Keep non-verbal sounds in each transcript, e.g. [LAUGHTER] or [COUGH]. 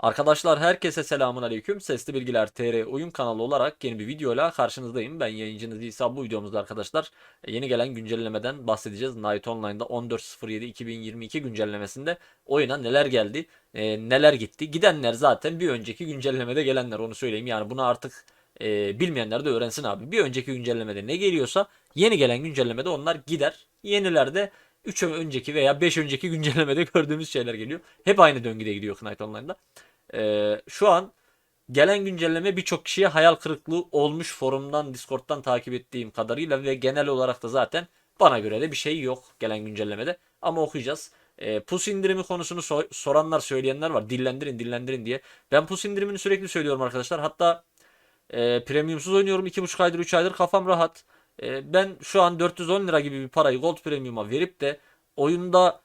Arkadaşlar herkese selamun aleyküm. Sesli Bilgiler TR oyun kanalı olarak yeni bir videoyla karşınızdayım. Ben yayıncınız İsa. Bu videomuzda arkadaşlar e, yeni gelen güncellemeden bahsedeceğiz. Night Online'da 14.07.2022 güncellemesinde oyuna neler geldi, e, neler gitti. Gidenler zaten bir önceki güncellemede gelenler onu söyleyeyim. Yani bunu artık e, bilmeyenler de öğrensin abi. Bir önceki güncellemede ne geliyorsa yeni gelen güncellemede onlar gider. Yenilerde 3 önceki veya 5 önceki [LAUGHS] güncellemede gördüğümüz şeyler geliyor. Hep aynı döngüde gidiyor Knight Online'da. Ee, şu an gelen güncelleme birçok kişiye hayal kırıklığı olmuş forumdan, Discord'dan takip ettiğim kadarıyla ve genel olarak da zaten bana göre de bir şey yok gelen güncellemede. Ama okuyacağız. Ee, pus indirimi konusunu so- soranlar, söyleyenler var. Dillendirin, dillendirin diye. Ben pus indirimini sürekli söylüyorum arkadaşlar. Hatta e, premiumsuz oynuyorum. 2,5 aydır, 3 aydır kafam rahat. E, ben şu an 410 lira gibi bir parayı Gold Premium'a verip de oyunda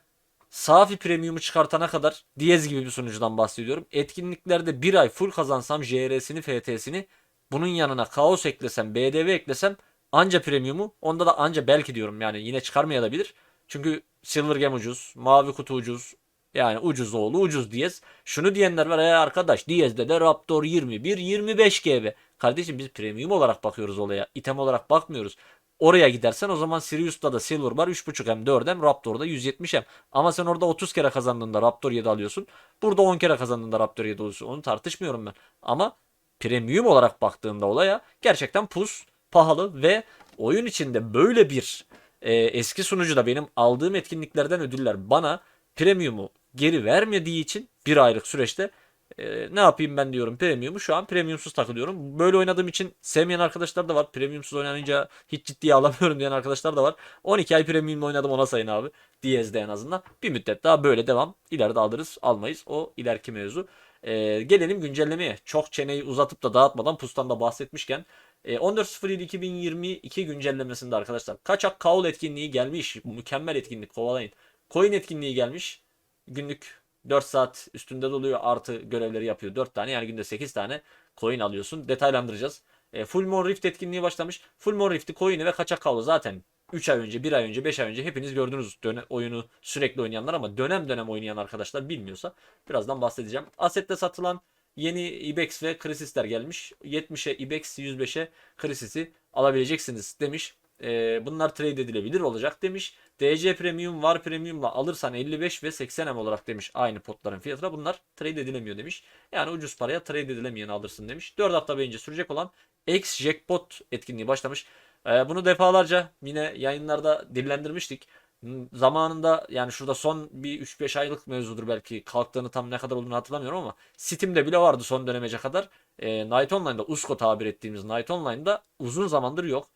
Safi Premium'u çıkartana kadar Diyez gibi bir sunucudan bahsediyorum. Etkinliklerde bir ay full kazansam JR'sini, FT'sini bunun yanına Kaos eklesem, BDV eklesem anca Premium'u onda da anca belki diyorum yani yine çıkarmayabilir. Çünkü Silver Gem ucuz, Mavi Kutu ucuz. Yani ucuz oğlu ucuz Diyez. Şunu diyenler var ya arkadaş Diyez'de de Raptor 21, 25 GB. Kardeşim biz premium olarak bakıyoruz olaya. item olarak bakmıyoruz. Oraya gidersen o zaman Sirius'ta da Silver var 3.5M 4M Raptor'da 170M. Ama sen orada 30 kere kazandığında Raptor 7 alıyorsun. Burada 10 kere kazandığında Raptor 7 alıyorsun. Onu tartışmıyorum ben. Ama premium olarak baktığında olaya gerçekten pus pahalı ve oyun içinde böyle bir e, eski sunucuda benim aldığım etkinliklerden ödüller bana premium'u geri vermediği için bir aylık süreçte e, ne yapayım ben diyorum premium'u şu an premiumsuz takılıyorum. Böyle oynadığım için sevmeyen arkadaşlar da var. Premiumsuz oynanınca hiç ciddiye [LAUGHS] alamıyorum diyen arkadaşlar da var. 12 ay premium'la oynadım ona sayın abi. Diyez'de en azından. Bir müddet daha böyle devam. İleride alırız almayız. O ileriki mevzu. E, gelelim güncellemeye. Çok çeneyi uzatıp da dağıtmadan pustan da bahsetmişken. E, 14.07.2022 güncellemesinde arkadaşlar. Kaçak Kaul etkinliği gelmiş. Mükemmel etkinlik kovalayın. Coin etkinliği gelmiş. Günlük 4 saat üstünde doluyor artı görevleri yapıyor 4 tane yani günde 8 tane coin alıyorsun. Detaylandıracağız. E, Full Moon Rift etkinliği başlamış. Full Moon Rift'i coin'i ve kaçak kavlu zaten 3 ay önce, 1 ay önce, 5 ay önce hepiniz gördünüz döne- oyunu sürekli oynayanlar ama dönem dönem oynayan arkadaşlar bilmiyorsa birazdan bahsedeceğim. Asset'te satılan yeni Ibex ve Crisis'ler gelmiş. 70'e Ibex, 105'e Crisis'i alabileceksiniz demiş. E, bunlar trade edilebilir olacak demiş. DC Premium var Premium'la alırsan 55 ve 80 M olarak demiş aynı potların fiyatına. Bunlar trade edilemiyor demiş. Yani ucuz paraya trade edilemeyeni alırsın demiş. 4 hafta boyunca sürecek olan X Jackpot etkinliği başlamış. Ee, bunu defalarca yine yayınlarda dillendirmiştik. Hmm, Zamanında yani şurada son bir 3-5 aylık mevzudur belki kalktığını tam ne kadar olduğunu hatırlamıyorum ama Steam'de bile vardı son dönemece kadar. Ee, Night Online'da USCO tabir ettiğimiz Night Online'da uzun zamandır yok.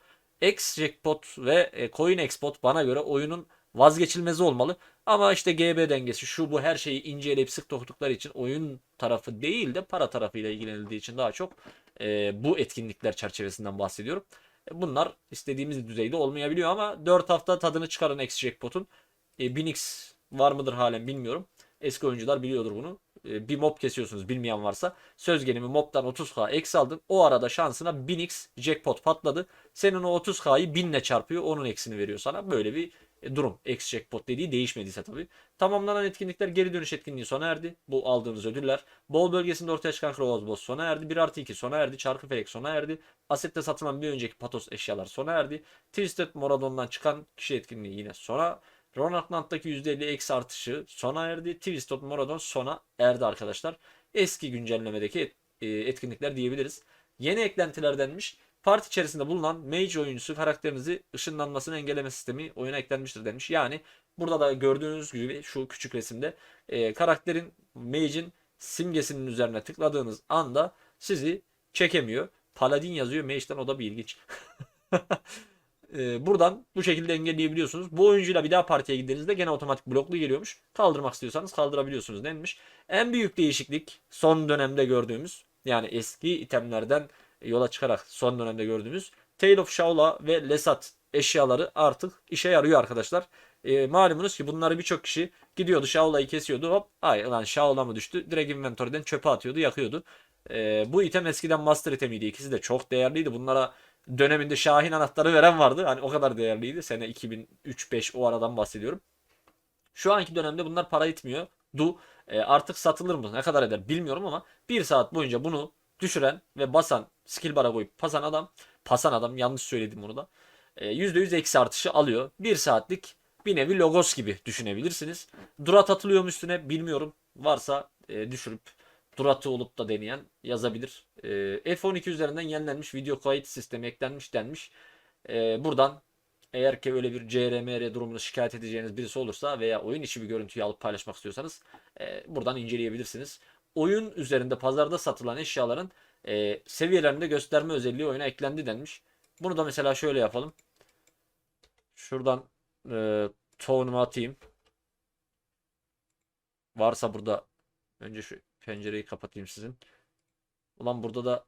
X Jackpot ve e, Coin Expot bana göre oyunun vazgeçilmezi olmalı. Ama işte GB dengesi şu bu her şeyi inceleyip sık dokudukları için oyun tarafı değil de para tarafıyla ilgilenildiği için daha çok e, bu etkinlikler çerçevesinden bahsediyorum. E, bunlar istediğimiz düzeyde olmayabiliyor ama 4 hafta tadını çıkarın X Jackpot'un. E, 1000X var mıdır halen bilmiyorum. Eski oyuncular biliyordur bunu. E, bir mob kesiyorsunuz bilmeyen varsa. Söz gelimi mobdan 30k eksi aldın. O arada şansına 1000x jackpot patladı. Senin o 30k'yı 1000 ile çarpıyor. Onun eksini veriyor sana. Böyle bir e, durum. X jackpot dediği değişmediyse tabii. Tamamlanan etkinlikler geri dönüş etkinliği sona erdi. Bu aldığınız ödüller. Bol bölgesinde ortaya çıkan Crows Boss sona erdi. 1 artı 2 sona erdi. Çarkı felek sona erdi. Asette satılan bir önceki patos eşyalar sona erdi. Twisted Moradon'dan çıkan kişi etkinliği yine sona Ronald Nant'taki %50 eksi artışı sona erdi. Twisted Moradon sona erdi arkadaşlar. Eski güncellemedeki e, etkinlikler diyebiliriz. Yeni eklentilerdenmiş. Parti içerisinde bulunan mage oyuncusu karakterinizi ışınlanmasını engelleme sistemi oyuna eklenmiştir demiş. Yani burada da gördüğünüz gibi şu küçük resimde e, karakterin mage'in simgesinin üzerine tıkladığınız anda sizi çekemiyor. Paladin yazıyor mage'den o da bir ilginç. [LAUGHS] E, buradan bu şekilde engelleyebiliyorsunuz. Bu oyuncuyla bir daha partiye gittiğinizde gene otomatik bloklu geliyormuş. Kaldırmak istiyorsanız kaldırabiliyorsunuz denilmiş. En büyük değişiklik son dönemde gördüğümüz yani eski itemlerden yola çıkarak son dönemde gördüğümüz Tale of Shaola ve Lesat eşyaları artık işe yarıyor arkadaşlar. E, malumunuz ki bunları birçok kişi gidiyordu Shaola'yı kesiyordu hop ay lan Shaola mı düştü direkt inventory'den çöpe atıyordu yakıyordu. E, bu item eskiden master itemiydi ikisi de çok değerliydi bunlara döneminde Şahin anahtarı veren vardı. Hani o kadar değerliydi. Sene 2003-5 o aradan bahsediyorum. Şu anki dönemde bunlar para etmiyor. Du e, artık satılır mı? Ne kadar eder bilmiyorum ama bir saat boyunca bunu düşüren ve basan skill bara koyup pasan adam pasan adam yanlış söyledim bunu da e, %100 eksi artışı alıyor. Bir saatlik bir nevi logos gibi düşünebilirsiniz. Durat atılıyor mu üstüne bilmiyorum. Varsa e, düşürüp Durat'ı olup da deneyen yazabilir. E, F12 üzerinden yenilenmiş video kayıt sistemi eklenmiş denmiş. E, buradan eğer ki öyle bir CRMR durumunu şikayet edeceğiniz birisi olursa veya oyun içi bir görüntüyü alıp paylaşmak istiyorsanız e, buradan inceleyebilirsiniz. Oyun üzerinde pazarda satılan eşyaların e, seviyelerinde gösterme özelliği oyuna eklendi denmiş. Bunu da mesela şöyle yapalım. Şuradan e, tohumu atayım. Varsa burada önce şu pencereyi kapatayım sizin. Ulan burada da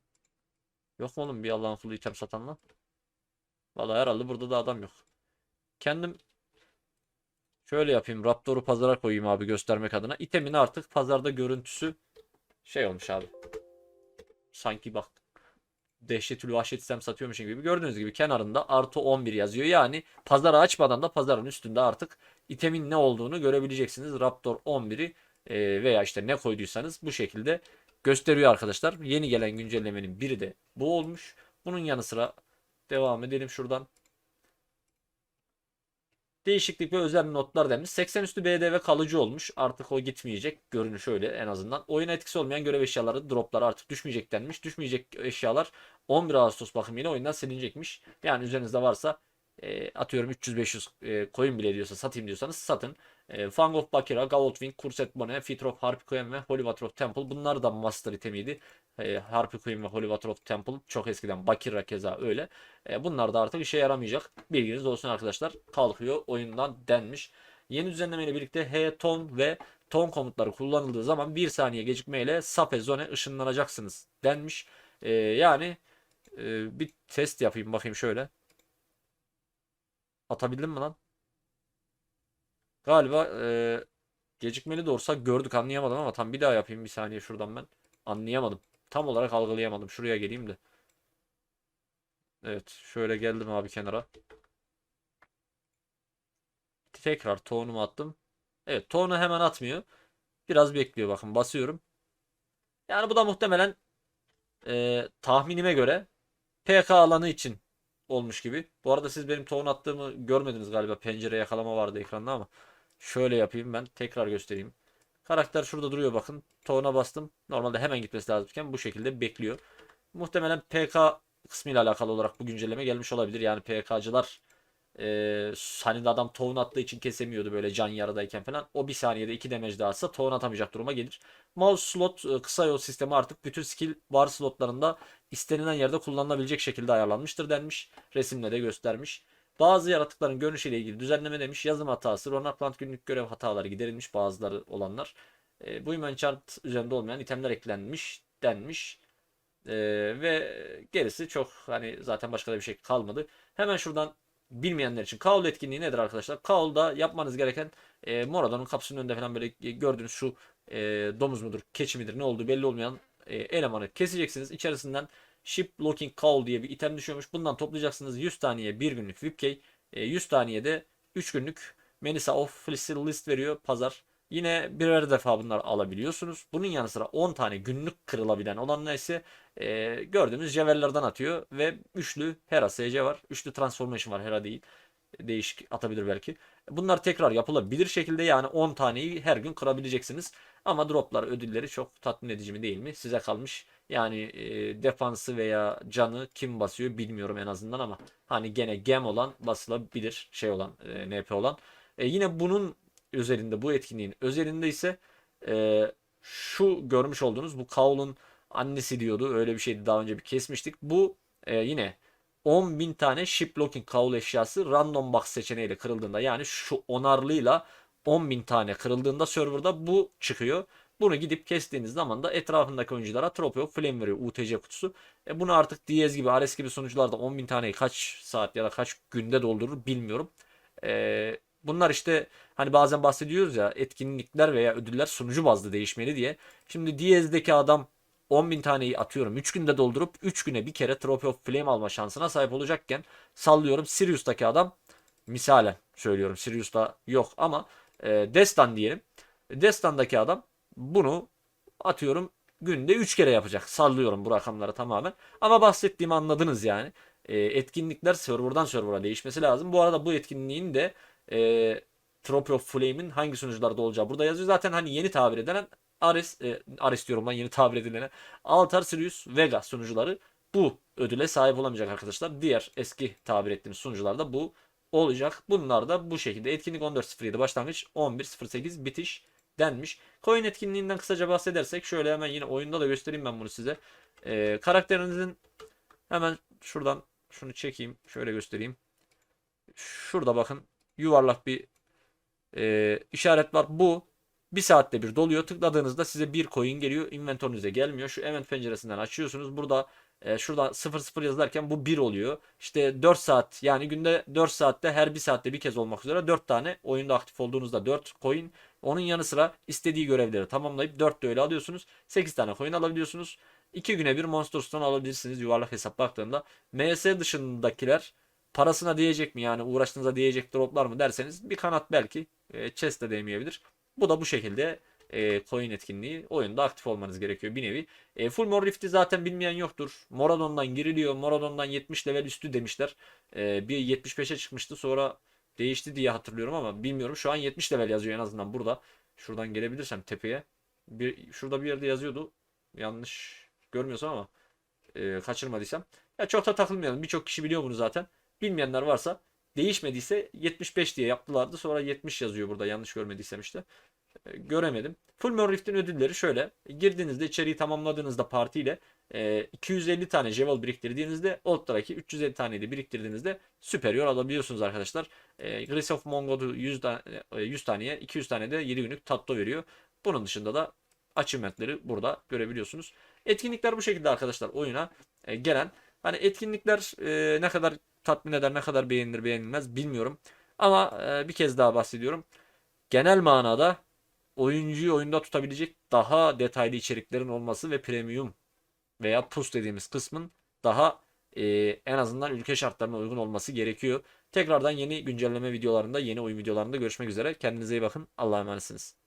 yok mu oğlum bir Allah'ın kulu item satan lan? Vallahi herhalde burada da adam yok. Kendim şöyle yapayım. Raptor'u pazara koyayım abi göstermek adına. İtemin artık pazarda görüntüsü şey olmuş abi. Sanki bak dehşetül vahşet sistem satıyormuşum gibi. Gördüğünüz gibi kenarında artı 11 yazıyor. Yani pazarı açmadan da pazarın üstünde artık itemin ne olduğunu görebileceksiniz. Raptor 11'i e, veya işte ne koyduysanız bu şekilde gösteriyor arkadaşlar. Yeni gelen güncellemenin biri de bu olmuş. Bunun yanı sıra devam edelim şuradan. Değişiklik ve özel notlar demiş. 80 üstü BDV kalıcı olmuş. Artık o gitmeyecek. Görünüş öyle en azından. Oyuna etkisi olmayan görev eşyaları dropları artık düşmeyecek denmiş. Düşmeyecek eşyalar 11 Ağustos bakımıyla oyundan silinecekmiş. Yani üzerinizde varsa e, atıyorum 300-500 e, coin bile diyorsa satayım diyorsanız satın. E, Fang of Bakira, Goldwing, Kurset Bone, Feet of Harpiquem ve of Temple bunlar da master itemiydi. E, Harpiquem ve Holy Water of Temple çok eskiden Bakira keza öyle. E, bunlar da artık işe yaramayacak. Bilginiz olsun arkadaşlar. Kalkıyor oyundan denmiş. Yeni düzenlemeyle birlikte H, ton ve ton komutları kullanıldığı zaman 1 saniye gecikmeyle Sape Zone ışınlanacaksınız denmiş. E, yani e, bir test yapayım bakayım şöyle. Atabildim mi lan? Galiba e, gecikmeli de olsa gördük anlayamadım ama tam bir daha yapayım bir saniye şuradan ben. Anlayamadım. Tam olarak algılayamadım. Şuraya geleyim de. Evet şöyle geldim abi kenara. Tekrar tohumu attım. Evet tohunu hemen atmıyor. Biraz bekliyor bakın basıyorum. Yani bu da muhtemelen e, tahminime göre PK alanı için olmuş gibi. Bu arada siz benim tohum attığımı görmediniz galiba. Pencere yakalama vardı ekranda ama. Şöyle yapayım ben. Tekrar göstereyim. Karakter şurada duruyor bakın. Tohuna bastım. Normalde hemen gitmesi lazımken bu şekilde bekliyor. Muhtemelen PK kısmıyla alakalı olarak bu güncelleme gelmiş olabilir. Yani PK'cılar e, hani adam tohum attığı için kesemiyordu böyle can yarıdayken falan. O bir saniyede iki damage daha atsa tohum atamayacak duruma gelir. Mouse slot e, kısa yol sistemi artık bütün skill var slotlarında istenilen yerde kullanılabilecek şekilde ayarlanmıştır denmiş. Resimle de göstermiş. Bazı yaratıkların görünüşüyle ilgili düzenleme demiş. Yazım hatası, Ronar Plant günlük görev hataları giderilmiş bazıları olanlar. E, bu human chart üzerinde olmayan itemler eklenmiş denmiş. E, ve gerisi çok hani zaten başka da bir şey kalmadı. Hemen şuradan bilmeyenler için Kaul etkinliği nedir arkadaşlar? Kaul'da yapmanız gereken e, Moradon'un kapısının önünde falan böyle gördüğünüz şu e, domuz mudur, keçi midir ne olduğu belli olmayan e, elemanı keseceksiniz. İçerisinden Ship Locking Call diye bir item düşüyormuş. Bundan toplayacaksınız 100 taneye 1 günlük VIP key. E, 100 taneye de 3 günlük Melissa of List veriyor pazar. Yine birer defa bunlar alabiliyorsunuz. Bunun yanı sıra 10 tane günlük kırılabilen olan neyse e, gördüğünüz Jeveller'dan atıyor ve üçlü Hera SC var. Üçlü Transformation var Hera değil. Değişik atabilir belki. Bunlar tekrar yapılabilir şekilde yani 10 taneyi her gün kırabileceksiniz. Ama droplar ödülleri çok tatmin edici mi değil mi? Size kalmış. Yani e, defansı veya canı kim basıyor bilmiyorum en azından ama hani gene gem olan basılabilir şey olan e, NP olan. E, yine bunun özelinde bu etkinliğin özelinde ise e, şu görmüş olduğunuz bu Kaul'un annesi diyordu. Öyle bir şeydi daha önce bir kesmiştik. Bu e, yine 10.000 tane ship locking Kaul eşyası random box seçeneğiyle kırıldığında yani şu onarlıyla 10.000 tane kırıldığında serverda bu çıkıyor. Bunu gidip kestiğiniz zaman da etrafındaki oyunculara Tropeo Flame veriyor UTC kutusu. E bunu artık Diaz gibi Ares gibi sunucularda 10.000 taneyi kaç saat ya da kaç günde doldurur bilmiyorum. E, bunlar işte hani bazen bahsediyoruz ya etkinlikler veya ödüller sunucu bazlı değişmeli diye. Şimdi Diaz'deki adam 10.000 taneyi atıyorum 3 günde doldurup 3 güne bir kere Trophy of Flame alma şansına sahip olacakken sallıyorum Sirius'taki adam misalen söylüyorum Sirius'ta yok ama e, Destan diyelim Destan'daki adam bunu atıyorum günde 3 kere yapacak. Sallıyorum bu rakamları tamamen. Ama bahsettiğimi anladınız yani. E, etkinlikler serverdan server'a değişmesi lazım. Bu arada bu etkinliğin de e, Trophy of Flame'in hangi sunucularda olacağı burada yazıyor. Zaten hani yeni tabir edilen Ares, e, Ares diyorum lan yeni tabir edilene Altar, Sirius, Vega sunucuları bu ödüle sahip olamayacak arkadaşlar. Diğer eski tabir ettiğimiz sunucularda bu olacak. Bunlar da bu şekilde. Etkinlik 14.07 başlangıç 11.08 bitiş denmiş. Coin etkinliğinden kısaca bahsedersek şöyle hemen yine oyunda da göstereyim ben bunu size. Ee, karakterinizin hemen şuradan şunu çekeyim. Şöyle göstereyim. Şurada bakın yuvarlak bir e, işaret var. Bu bir saatte bir doluyor. Tıkladığınızda size bir coin geliyor. Inventörünüze gelmiyor. Şu event penceresinden açıyorsunuz. Burada e, şurada 00 yazılarken bu 1 oluyor. İşte 4 saat yani günde 4 saatte her bir saatte bir kez olmak üzere 4 tane oyunda aktif olduğunuzda 4 coin. Onun yanı sıra istediği görevleri tamamlayıp 4 de öyle alıyorsunuz. 8 tane coin alabiliyorsunuz. 2 güne bir Monster Stone alabilirsiniz yuvarlak hesap baktığında. MS dışındakiler parasına değecek mi yani uğraştığınıza değecek droplar mı derseniz bir kanat belki e, chest de değmeyebilir. Bu da bu şekilde e, coin etkinliği oyunda aktif olmanız gerekiyor bir nevi. E, full Mor Rift'i zaten bilmeyen yoktur. Moradon'dan giriliyor. Moradon'dan 70 level üstü demişler. E, bir 75'e çıkmıştı sonra değişti diye hatırlıyorum ama bilmiyorum. Şu an 70 level yazıyor en azından burada. Şuradan gelebilirsem tepeye. Bir, şurada bir yerde yazıyordu. Yanlış görmüyorsam ama e, kaçırmadıysam. Ya çok da takılmayalım. Birçok kişi biliyor bunu zaten. Bilmeyenler varsa değişmediyse 75 diye yaptılardı. Sonra 70 yazıyor burada yanlış görmediysem işte. E, göremedim. Full Rift'in ödülleri şöyle. Girdiğinizde içeriği tamamladığınızda partiyle e, 250 tane Jewel biriktirdiğinizde Old Drake'i 350 tane de biriktirdiğinizde Superior alabiliyorsunuz arkadaşlar. E, Grace of Mongod'u 100, tane, e, 100 taneye 200 tane de 7 günlük tatto veriyor. Bunun dışında da achievement'leri burada görebiliyorsunuz. Etkinlikler bu şekilde arkadaşlar oyuna e, gelen. Hani etkinlikler e, ne kadar tatmin eder, ne kadar beğenilir, beğenilmez bilmiyorum. Ama e, bir kez daha bahsediyorum. Genel manada oyuncuyu oyunda tutabilecek daha detaylı içeriklerin olması ve premium veya plus dediğimiz kısmın daha e, en azından ülke şartlarına uygun olması gerekiyor. Tekrardan yeni güncelleme videolarında, yeni oyun videolarında görüşmek üzere. Kendinize iyi bakın. Allah'a emanetsiniz.